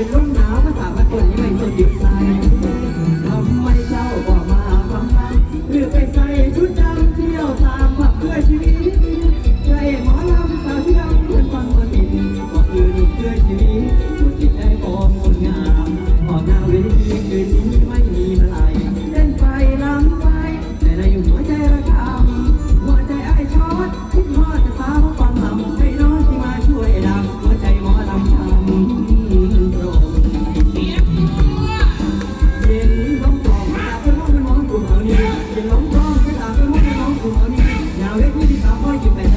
you're พ่ออยู่แบบ